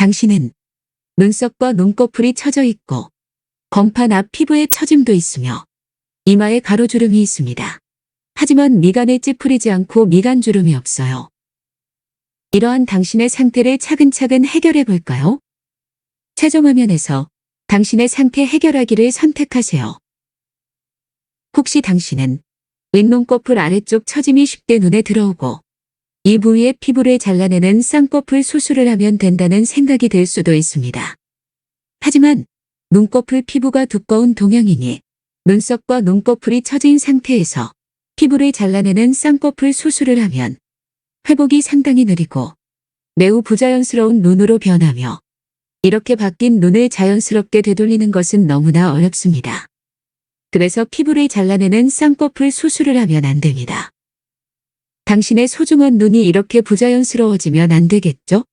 당신은 눈썹과 눈꺼풀이 처져 있고 검판 앞 피부에 처짐도 있으며 이마에 가로주름이 있습니다. 하지만 미간에 찌푸리지 않고 미간 주름이 없어요. 이러한 당신의 상태를 차근차근 해결해 볼까요? 최종 화면에서 당신의 상태 해결하기를 선택하세요. 혹시 당신은 윗눈꺼풀 아래쪽 처짐이 쉽게 눈에 들어오고 이 부위의 피부를 잘라내는 쌍꺼풀 수술을 하면 된다는 생각이 들 수도 있습니다. 하지만 눈꺼풀 피부가 두꺼운 동양인이 눈썹과 눈꺼풀이 처진 상태에서 피부를 잘라내는 쌍꺼풀 수술을 하면 회복이 상당히 느리고 매우 부자연스러운 눈으로 변하며 이렇게 바뀐 눈을 자연스럽게 되돌리는 것은 너무나 어렵습니다. 그래서 피부를 잘라내는 쌍꺼풀 수술을 하면 안 됩니다. 당신의 소중한 눈이 이렇게 부자연스러워지면 안 되겠죠?